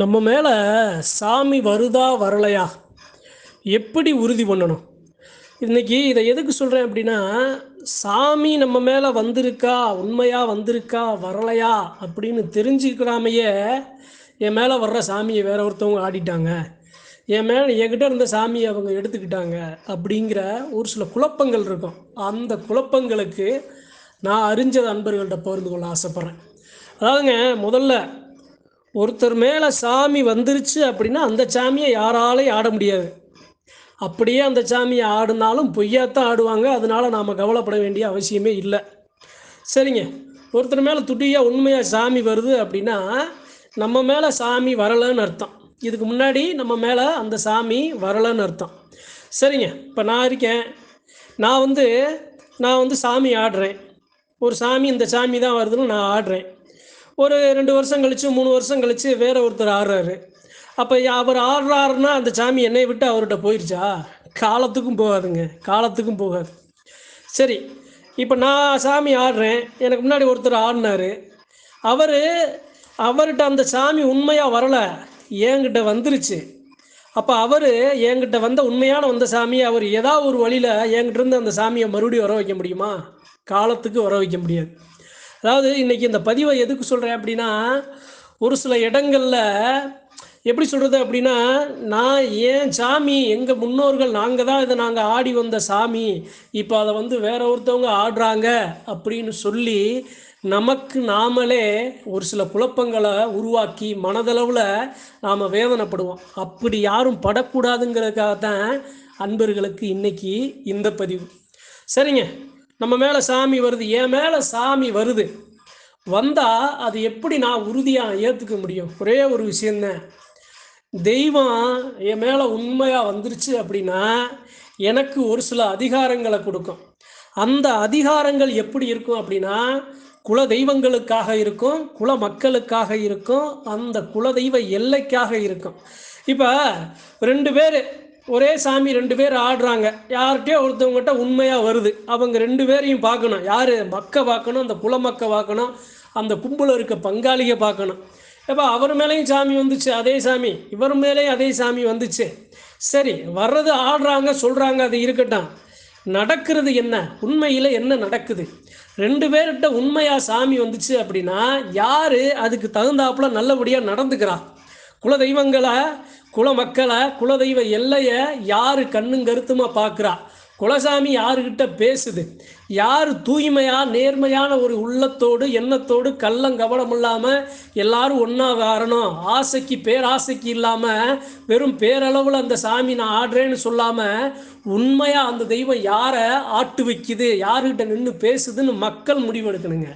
நம்ம மேலே சாமி வருதா வரலையா? எப்படி உறுதி பண்ணணும்? இன்றைக்கி இதை எதுக்கு சொல்கிறேன் அப்படின்னா சாமி நம்ம மேலே வந்திருக்கா உண்மையாக வந்திருக்கா வரலையா அப்படின்னு தெரிஞ்சுக்கிறாமையே என் மேலே வர்ற சாமியை வேற ஒருத்தவங்க ஆடிட்டாங்க. என் மேலே என்கிட்ட இருந்த சாமியை அவங்க எடுத்துக்கிட்டாங்க அப்படிங்கிற ஒரு சில குழப்பங்கள் இருக்கும். அந்த குழப்பங்களுக்கு நான் அறிஞ்ச நண்பர்கள்ட்ட பகிர்ந்து கொள்ள ஆசைப்பட்றேன். அதாவதுங்க முதல்ல ஒருத்தர் மேலே சாமி வந்துருச்சு அப்படின்னா அந்த சாமியை யாராலையும் ஆட முடியாது. அப்படியே அந்த சாமியை ஆடினாலும் பொய்யாத்தான் ஆடுவாங்க. அதனால் நாம் கவலைப்பட வேண்டிய அவசியமே இல்லை. சரிங்க. ஒருத்தர் மேலே துட்டியாக உண்மையாக சாமி வருது அப்படின்னா நம்ம மேலே சாமி வரலைன்னு அர்த்தம். இதுக்கு முன்னாடி நம்ம மேலே அந்த சாமி வரலைன்னு அர்த்தம். சரிங்க. இப்போ நான் இருக்கேன். நான் வந்து நான் வந்து சாமி ஆடுறேன். ஒரு சாமி இந்த சாமி தான் வருதுன்னு நான் ஆடுறேன். ஒரு ரெண்டு வருஷம் கழிச்சு மூணு வருஷம் கழிச்சு வேற ஒருத்தர் ஆடுறாரு அப்போ அவர் ஆடுறாருன்னா அந்த சாமி என்னை விட்டு அவர்கிட்ட போயிடுச்சா காலத்துக்கும் போகாதுங்க. காலத்துக்கும் போகாது. சரி இப்போ நான் சாமி ஆடுறேன் எனக்கு முன்னாடி ஒருத்தர் ஆடினாரு அவர் அவர்கிட்ட அந்த சாமி உண்மையாக வரலை. என்கிட்ட வந்துருச்சு. அப்போ அவர் என்கிட்ட வந்த உண்மையான வந்த சாமியை அவர் ஏதாவது ஒரு வழியில் என்கிட்ட இருந்து அந்த சாமியை மறுபடியும் வர வைக்க முடியுமா? காலத்துக்கு வர வைக்க முடியாது. அதாவது இன்றைக்கி இந்த பதிவை எதுக்கு சொல்கிறேன் அப்படின்னா ஒரு சில இடங்களில் எப்படி சொல்கிறது அப்படின்னா நான் ஏன் சாமி எங்கள் முன்னோர்கள் நாங்கள் தான் இதை நாங்கள் ஆடி வந்த சாமி இப்போ அதை வந்து வேற ஒருத்தவங்க ஆடுறாங்க அப்படின்னு சொல்லி நமக்கு நாமளே ஒரு சில குழப்பங்களை உருவாக்கி மனதளவில் நாம் வேதனைப்படுவோம். அப்படி யாரும் படக்கூடாதுங்கிறதுக்காக தான் அன்பர்களுக்கு இன்னைக்கு இந்த பதிவு. சரிங்க. நம்ம மேலே சாமி வருது. என் மேலே சாமி வருது. வந்தால் அது எப்படி நான் உறுதியாக ஏற்றுக்க முடியும்? ஒரே ஒரு விஷயந்தான் தெய்வம் என் மேலே உண்மையாக வந்துருச்சு அப்படின்னா எனக்கு ஒரு சில அதிகாரங்களை கொடுக்கும். அந்த அதிகாரங்கள் எப்படி இருக்கும் அப்படின்னா குல தெய்வங்களுக்காக இருக்கும் குல மக்களுக்காக இருக்கும் அந்த குலதெய்வ எல்லைக்காக இருக்கும். இப்போ ரெண்டு பேர் ஒரே சாமி ரெண்டு பேர் ஆடுறாங்க. யார்கிட்டயோ ஒருத்தவங்ககிட்ட உண்மையாக வருது. அவங்க ரெண்டு பேரையும் பார்க்கணும். யார்? மக்க பார்க்கணும் அந்த குலமக்க பார்க்கணும் அந்த கும்பலில் இருக்க பங்காளியை பார்க்கணும். எப்போ அவர் மேலேயும் சாமி வந்துச்சு அதே சாமி. இவர் மேலேயும் அதே சாமி வந்துச்சு. சரி வர்றது ஆடுறாங்க சொல்கிறாங்க அது இருக்கட்டும். நடக்கிறது என்ன? உண்மையில் என்ன நடக்குது? ரெண்டு பேர்கிட்ட உண்மையாக சாமி வந்துச்சு அப்படின்னா யார் அதுக்கு தகுந்தாப்புல நல்லபடியாக நடந்துக்கிறா? குல தெய்வங்களை குல மக்களை குலதெய்வ எல்லையை யார் கண்ணும் கருத்துமா பார்க்குறா குலசாமி யாருக்கிட்ட பேசுது? யார் தூய்மையாக நேர்மையான ஒரு உள்ளத்தோடு எண்ணத்தோடு கள்ளம் கவனம் இல்லாமல் எல்லாரும் ஒன்றா வரணும்? ஆசைக்கு பேராசைக்கு இல்லாமல் வெறும் பேரளவில் அந்த சாமி நான் ஆடுறேன்னு சொல்லாமல் உண்மையாக அந்த தெய்வம் யாரை ஆட்டு வைக்குது? யாருக்கிட்ட நின்று பேசுதுன்னு மக்கள் முடிவெடுக்கணுங்க.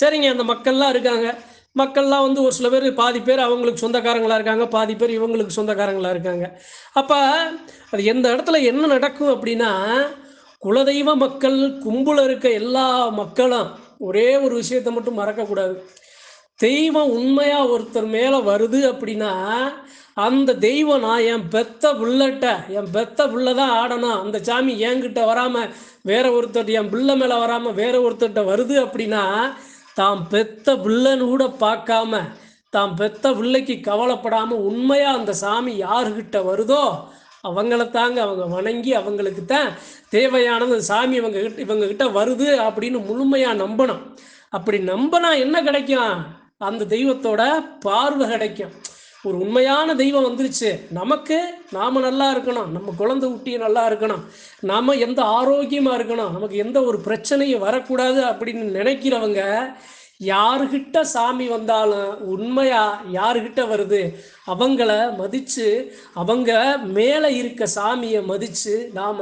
சரிங்க அந்த மக்கள்லாம் இருக்காங்க. மக்கள்லாம் வந்து ஒரு சில பேர் பாதி பேர் அவங்களுக்கு சொந்தக்காரங்களாக இருக்காங்க பாதி பேர் இவங்களுக்கு சொந்தக்காரங்களாக இருக்காங்க. அப்போ அது எந்த இடத்துல என்ன நடக்கும் அப்படின்னா குலதெய்வ மக்கள் கும்பல இருக்க எல்லா மக்களும் ஒரே ஒரு விஷயத்தை மட்டும் மறக்கக்கூடாது தெய்வம் உண்மையாக ஒருத்தர் மேலே வருது அப்படின்னா அந்த தெய்வம் நான் என் பெத்த புள்ளட்ட என் பெத்த புள்ள தான் ஆடணும். அந்த சாமி என்கிட்ட வராமல் வேற ஒருத்தர் என் பிள்ளை மேலே வராமல் வேற ஒருத்தர்கிட்ட வருது அப்படின்னா தாம் பெத்த பிள்ளைன்னு கூட பார்க்காம தாம் பெத்த பிள்ளைக்கு கவலைப்படாமல் உண்மையாக அந்த சாமி யாருக்கிட்ட வருதோ அவங்கள தாங்க அவங்க வணங்கி அவங்களுக்கு தான் தேவையானது சாமி இவங்க கிட்ட இவங்க கிட்ட வருது அப்படின்னு முழுமையாக நம்பணும். அப்படி நம்பினா என்ன கிடைக்கும்? அந்த தெய்வத்தோட பார்வை கிடைக்கும். ஒரு உண்மையான தெய்வம் வந்துருச்சு. நமக்கு நாம் நல்லா இருக்கணும். நம்ம குழந்தை ஊட்டி நல்லா இருக்கணும். நாம் எந்த ஆரோக்கியமாக இருக்கணும். நமக்கு எந்த ஒரு பிரச்சனையும் வரக்கூடாது அப்படின்னு நினைக்கிறவங்க யாருக்கிட்ட சாமி வந்தாலும் உண்மையாக யாருக்கிட்ட வருது? அவங்கள மதித்து அவங்க மேலே இருக்க சாமியை மதித்து நாம்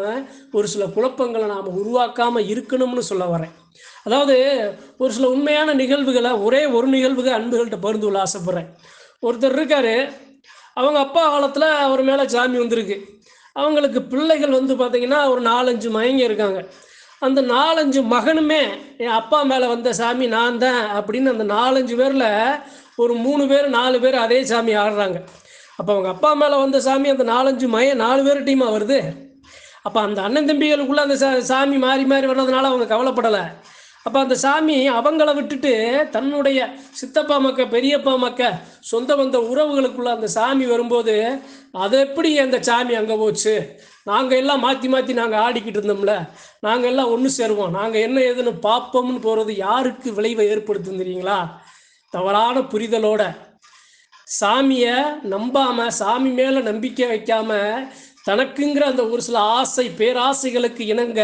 ஒரு சில குழப்பங்களை நாம் உருவாக்காமல் இருக்கணும்னு சொல்ல வரேன். அதாவது ஒரு சில உண்மையான நிகழ்வுகளை ஒரே ஒரு நிகழ்வுகள் அன்புகள்கிட்ட பருந்து கொள்ள ஆசைப்பட்றேன். ஒருத்தர் இருக்கார். அவங்க அப்பா காலத்தில் அவர் மேலே சாமி வந்திருக்கு. அவங்களுக்கு பிள்ளைகள் வந்து பார்த்திங்கன்னா ஒரு நாலஞ்சு மயங்க இருக்காங்க. அந்த நாலஞ்சு மகனுமே என் அப்பா மேலே வந்த சாமி நான் தான் அப்படின்னு அந்த நாலஞ்சு பேரில் ஒரு மூணு பேர் நாலு பேர் அதே சாமி ஆடுறாங்க. அப்போ அவங்க அப்பா மேலே வந்த சாமி அந்த நாலஞ்சு மய நாலு பேர் டீமாக வருது. அப்போ அந்த அண்ணன் தம்பிகளுக்குள்ளே அந்த சா சாமி மாறி மாறி வர்றதுனால அவங்க கவலைப்படலை. அப்போ அந்த சாமி அவங்கள விட்டுட்டு தன்னுடைய சித்தப்பா மக்க பெரியப்பா மக்க சொந்த வந்த உறவுகளுக்குள்ள அந்த சாமி வரும்போது அது எப்படி அந்த சாமி அங்கே போச்சு? நாங்கள் எல்லாம் மாற்றி மாற்றி நாங்கள் ஆடிக்கிட்டு இருந்தோம்ல. நாங்கள் எல்லாம் ஒன்று சேருவோம். நாங்கள் என்ன ஏதுன்னு பார்ப்போம்னு போகிறது யாருக்கு விளைவை ஏற்படுத்தும் தெரியுங்களா? தவறான புரிதலோட. சாமியை நம்பாமல் சாமி மேலே நம்பிக்கை வைக்காமல் தனக்குங்கிற அந்த ஒரு சில ஆசை பேராசைகளுக்கு இணங்க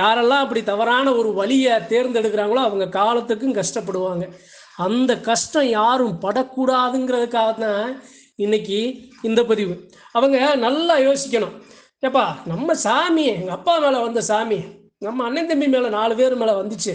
யாரெல்லாம் அப்படி தவறான ஒரு வழியை தேர்ந்தெடுக்கிறாங்களோ அவங்க காலத்துக்கும் கஷ்டப்படுவாங்க. அந்த கஷ்டம் யாரும் படக்கூடாதுங்கிறதுக்காக தான் இன்னைக்கு இந்த பதிவு. அவங்க நல்லா யோசிக்கணும். ஏப்பா நம்ம சாமி எங்கள் அப்பா மேலே வந்த சாமி நம்ம அண்ணன் தம்பி மேலே நாலு பேர் மேலே வந்துச்சு.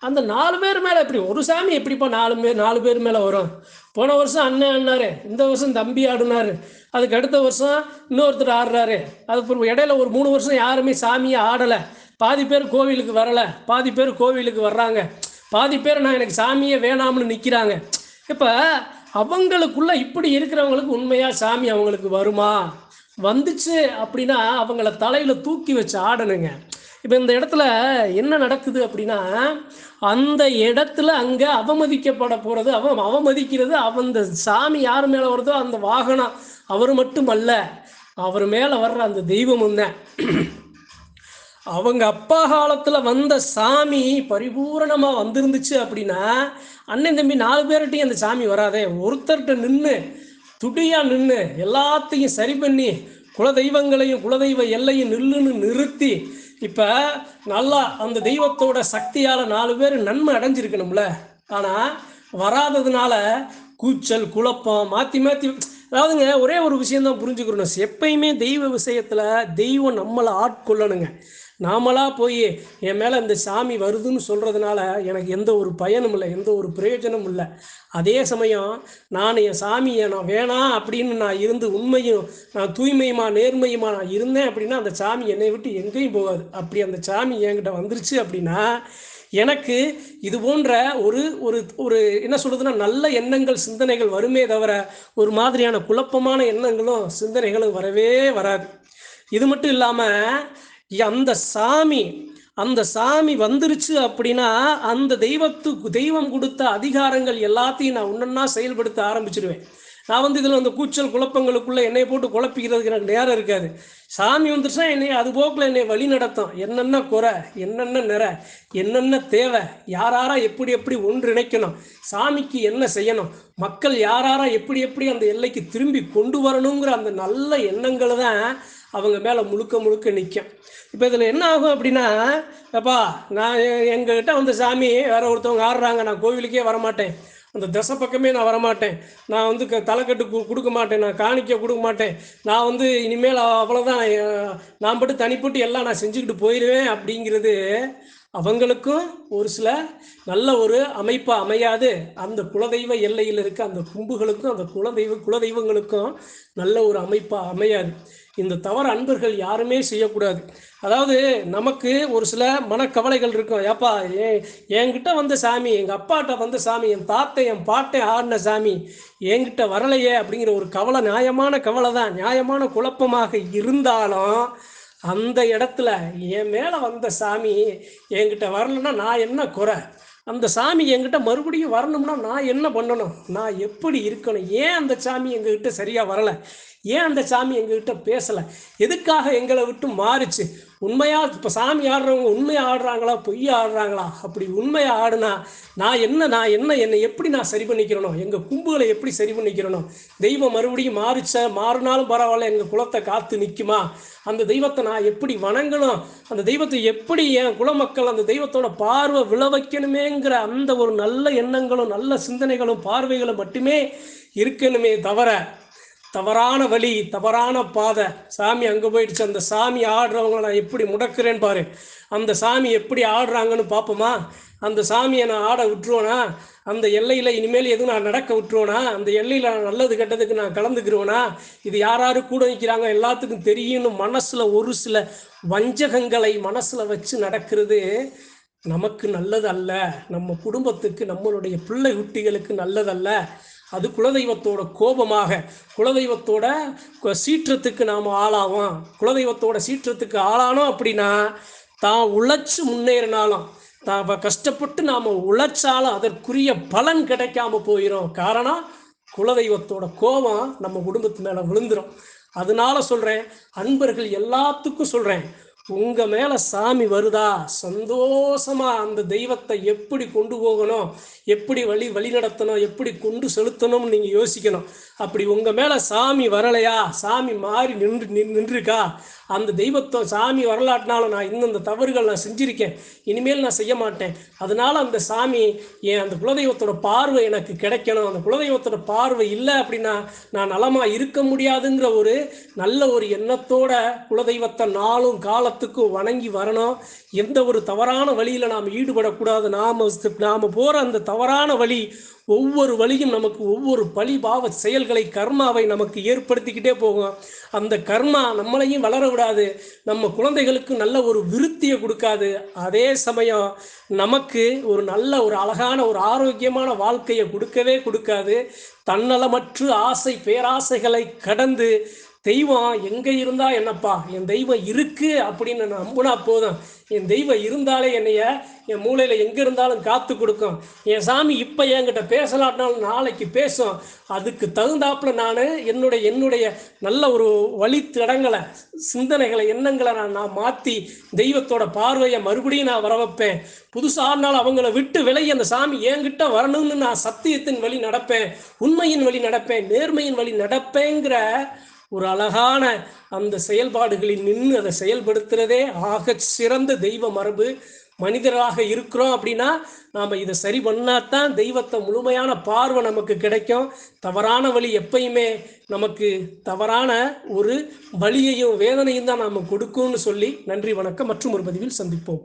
அந்த நாலு பேர் மேலே எப்படி ஒரு சாமி எப்படிப்பா நாலு பேர் நாலு பேர் மேலே வரும்? போன வருஷம் அண்ணன் ஆடினாரு இந்த வருஷம் தம்பி ஆடினாரு. அதுக்கு அடுத்த வருஷம் இன்னொருத்தர் ஆடுறாரு. அதுக்கு இடையில ஒரு மூணு வருஷம் யாருமே சாமியை ஆடலை. பாதி பேர் கோவிலுக்கு வரலை. பாதி பேர் கோவிலுக்கு வர்றாங்க. பாதி பேர் நான் எனக்கு சாமியே வேணாம்னு நிற்கிறாங்க இப்போ அவங்களுக்குள்ள இப்படி இருக்கிறவங்களுக்கு உண்மையாக சாமி அவங்களுக்கு வருமா? வந்துச்சு அப்படின்னா அவங்கள தலையில் தூக்கி வச்சு ஆடணுங்க. இப்போ இந்த இடத்துல என்ன நடக்குது அப்படின்னா அந்த இடத்துல அங்கே அவமதிக்கப்பட போகிறது அவன் அவமதிக்கிறது அவன் இந்த சாமி யார் மேலே வருதோ அந்த வாகனம் அவர் மட்டும் அல்ல அவர் மேலே வர்ற அந்த தெய்வமும் தான் அவங்க அப்பா காலத்தில் வந்த சாமி பரிபூரணமாக வந்திருந்துச்சு அப்படின்னா அண்ணன் தம்பி நாலு பேர்கிட்டையும் அந்த சாமி வராதே ஒருத்தர்கிட்ட நின்று துடியாக நின்று எல்லாத்தையும் சரி பண்ணி குலதெய்வங்களையும் குலதெய்வ எல்லையும் நில்லுன்னு நிறுத்தி இப்போ நல்லா அந்த தெய்வத்தோட சக்தியால் நாலு பேர் நன்மை அடைஞ்சிருக்கணும்ல. ஆனால் வராததுனால கூச்சல் குழப்பம் மாற்றி மாற்றி அதாவதுங்க ஒரே ஒரு விஷயந்தான் புரிஞ்சுக்கிறணும் எப்பயுமே தெய்வ விஷயத்தில் தெய்வம் நம்மளை ஆட்கொள்ளணுங்க. நாமளாக போய் என் மேலே இந்த சாமி வருதுன்னு சொல்கிறதுனால எனக்கு எந்த ஒரு பயனும் இல்லை எந்த ஒரு பிரயோஜனமும் இல்லை. அதே சமயம் நான் என் சாமியை நான் வேணாம் அப்படின்னு நான் இருந்து உண்மையும் நான் தூய்மையுமா நேர்மையுமா நான் இருந்தேன் அப்படின்னா அந்த சாமி என்னை விட்டு எங்கேயும் போகாது. அப்படி அந்த சாமி என்கிட்ட வந்துருச்சு அப்படின்னா எனக்கு இது போன்ற ஒரு ஒரு ஒரு என்ன சொல்கிறதுனா நல்ல எண்ணங்கள் சிந்தனைகள் வருமே தவிர ஒரு மாதிரியான குழப்பமான எண்ணங்களும் சிந்தனைகளும் வரவே வராது. இது மட்டும் இல்லாமல் அந்த சாமி அந்த சாமி வந்துருச்சு அப்படின்னா அந்த தெய்வத்துக்கு தெய்வம் கொடுத்த அதிகாரங்கள் எல்லாத்தையும் நான் ஒன்றா செயல்படுத்த ஆரம்பிச்சிருவேன். நான் வந்து இதில் அந்த கூச்சல் குழப்பங்களுக்குள்ள என்னை போட்டு குழப்பிக்கிறதுக்கு எனக்கு நேரம் இருக்காது. சாமி வந்துருச்சா என்னை அது போக்கில் என்னை வழி நடத்தும். என்னென்ன குறை என்னென்ன நிறை என்னென்ன தேவை யாராரா எப்படி எப்படி ஒன்றிணைக்கணும் சாமிக்கு என்ன செய்யணும் மக்கள் யாராரா எப்படி எப்படி அந்த எல்லைக்கு திரும்பி கொண்டு வரணுங்கிற அந்த நல்ல எண்ணங்களை தான் அவங்க மேலே முழுக்க முழுக்க நிற்கும் இப்போ இதில் என்ன ஆகும் அப்படின்னா அப்பா நான் எங்ககிட்ட வந்து சாமி வேற ஒருத்தவங்க ஆடுறாங்க நான் கோவிலுக்கே வரமாட்டேன். அந்த திசை பக்கமே நான் வரமாட்டேன். நான் வந்து க தலைக்கட்டு கு- கொடுக்க மாட்டேன் நான் காணிக்க கொடுக்க மாட்டேன். நான் வந்து இனிமேல் அவ்வளோதான் நான் மட்டும் தனிப்பட்டு எல்லாம் நான் செஞ்சுக்கிட்டு போயிடுவேன் அப்படிங்கிறது அவங்களுக்கும் ஒரு சில நல்ல ஒரு அமைப்பாக அமையாது. அந்த குலதெய்வ எல்லையில் இருக்க அந்த கும்புகளுக்கும் அந்த குலதெய்வ குலதெய்வங்களுக்கும் நல்ல ஒரு அமைப்பாக அமையாது. இந்த தவறு அன்பர்கள் யாருமே செய்யக்கூடாது. அதாவது நமக்கு ஒரு சில மனக்கவலைகள் இருக்கும். ஏப்பா ஏ என்கிட்ட வந்த சாமி எங்கள் அப்பாட்ட வந்த சாமி என் தாத்தை என் பாட்டை ஆடின சாமி என்கிட்ட வரலையே அப்படிங்கிற ஒரு கவலை நியாயமான கவலை தான் நியாயமான குழப்பமாக இருந்தாலும் அந்த இடத்துல என் மேலே வந்த சாமி என்கிட்ட வரலைன்னா நான் என்ன குறை? அந்த சாமி என்கிட்ட மறுபடியும் வரணும்னா நான் என்ன பண்ணணும்? நான் எப்படி இருக்கணும்? ஏன் அந்த சாமி எங்ககிட்ட சரியாக வரலை? ஏன் அந்த சாமி எங்ககிட்ட பேசலை? எதுக்காக எங்களை விட்டு மாறுச்சு? உண்மையாக இப்போ சாமி ஆடுறவங்க உண்மையாக ஆடுறாங்களா? பொய்யா ஆடுறாங்களா? அப்படி உண்மையாக ஆடுனா நான் என்ன நான் என்ன என்னை எப்படி நான் சரி பண்ணிக்கிறனோ? எங்கள் கும்புகளை எப்படி சரி பண்ணிக்கிறனோ? தெய்வம் மறுபடியும் மாறிச்ச? மாறினாலும் பரவாயில்ல எங்கள் குலத்தை காத்து நிற்குமா அந்த தெய்வத்தை நான் எப்படி வணங்கணும்? அந்த தெய்வத்தை எப்படி என் குலமக்கள் அந்த தெய்வத்தோட பார்வை விழ வைக்கணுமேங்கிற அந்த ஒரு நல்ல எண்ணங்களும் நல்ல சிந்தனைகளும் பார்வைகளும் மட்டுமே இருக்கணுமே தவிர தவறான வழி தவறான பாதை. சாமி அங்கே போயிடுச்சு. அந்த சாமி ஆடுறவங்கள நான் எப்படி முடக்கிறேன்னு பாரு. அந்த சாமி எப்படி ஆடுறாங்கன்னு பார்ப்போமா அந்த சாமியை நான் ஆட விட்டுருவேனா? அந்த எல்லையில் இனிமேல் எதுவும் நான் நடக்க விட்டுருவேனா? அந்த எல்லையில் நல்லது கெட்டதுக்கு நான் கலந்துக்கிறோனா இது யார் யாரு கூட நிற்கிறாங்க எல்லாத்துக்கும் தெரியும்னு மனசில் ஒரு சில வஞ்சகங்களை மனசில் வச்சு நடக்கிறது நமக்கு நல்லதல்ல. நம்ம குடும்பத்துக்கு நம்மளுடைய பிள்ளை குட்டிகளுக்கு நல்லதல்ல. அது குலதெய்வத்தோட கோபமாக குலதெய்வத்தோட சீற்றத்துக்கு நாம் ஆளாவோம். குலதெய்வத்தோட சீற்றத்துக்கு ஆளானோம் அப்படின்னா தான் உழைச்சி முன்னேறினாலும் தான் கஷ்டப்பட்டு நாம் உழைச்சாலும் அதற்குரிய பலன் கிடைக்காம போயிடும் காரணம் குலதெய்வத்தோட கோபம் நம்ம குடும்பத்து மேலே விழுந்துடும் அதனால சொல்கிறேன் அன்பர்கள் எல்லாத்துக்கும் சொல்கிறேன் உங்க மேல சாமி வருதா? சந்தோஷமா அந்த தெய்வத்தை எப்படி கொண்டு போகணும்? எப்படி வழி வழி நடத்தணும்? எப்படி கொண்டு செலுத்தணும்னு நீங்க யோசிக்கணும். அப்படி உங்கள் மேலே சாமி வரலையா? சாமி மாறி நின்று நின்- நின்றுருக்கா? அந்த தெய்வத்தை சாமி வரலாட்டினாலும் நான் இந்தந்த தவறுகள் நான் செஞ்சுருக்கேன். இனிமேல் நான் செய்ய மாட்டேன். அதனால் அந்த சாமி என் அந்த குலதெய்வத்தோட பார்வை எனக்கு கிடைக்கணும். அந்த குலதெய்வத்தோட பார்வை இல்லை அப்படின்னா நான் நலமாக இருக்க முடியாதுங்கிற ஒரு நல்ல ஒரு எண்ணத்தோட குலதெய்வத்தை நாளும் காலத்துக்கும் வணங்கி வரணும். எந்த ஒரு தவறான வழியில் நாம் ஈடுபடக்கூடாது. நாம் நாம் போகிற அந்த தவறான வழி ஒவ்வொரு வழியும் நமக்கு ஒவ்வொரு பழி பாவ செயல்களை கர்மாவை நமக்கு ஏற்படுத்திக்கிட்டே போகும். அந்த கர்மா நம்மளையும் வளர விடாது. நம்ம குழந்தைகளுக்கு நல்ல ஒரு விருத்தியை கொடுக்காது. அதே சமயம் நமக்கு ஒரு நல்ல ஒரு அழகான ஒரு ஆரோக்கியமான வாழ்க்கையை கொடுக்கவே கொடுக்காது. தன்னலமற்று ஆசை பேராசைகளை கடந்து தெய்வம் எங்கே இருந்தா என்னப்பா? என் தெய்வம் இருக்குது அப்படின்னு நம்பினா போதும். என் தெய்வம் இருந்தாலே என்னைய என் மூளையில் எங்கே இருந்தாலும் காத்து கொடுக்கும். என் சாமி இப்போ என்கிட்ட பேசலாட்டினாலும் நாளைக்கு பேசும். அதுக்கு தகுந்தாப்புல நான் என்னுடைய என்னுடைய நல்ல ஒரு வழித்தடங்களை சிந்தனைகளை எண்ணங்களை நான் நான் மாற்றி தெய்வத்தோட பார்வையை மறுபடியும் நான் வர வைப்பேன் புதுசானாலும் அவங்கள விட்டு விலகி அந்த சாமி என்கிட்ட வரணும்னு நான் சத்தியத்தின் வழி நடப்பேன். உண்மையின் வழி நடப்பேன். நேர்மையின் வழி நடப்பேங்கிற ஒரு அழகான அந்த செயல்பாடுகளில் நின்று அதை செயல்படுத்துறதே ஆக சிறந்த தெய்வ மரபு. மனிதராக இருக்கிறோம் அப்படின்னா நாம் இதை சரி பண்ணாதான் தெய்வத்தை முழுமையான பார்வை நமக்கு கிடைக்கும். தவறான வழி எப்பயுமே நமக்கு தவறான ஒரு வழியையும் வேதனையும் தான் நாம் கொடுக்கும்னு சொல்லி நன்றி வணக்கம். மற்றும் ஒரு பதிவில் சந்திப்போம்.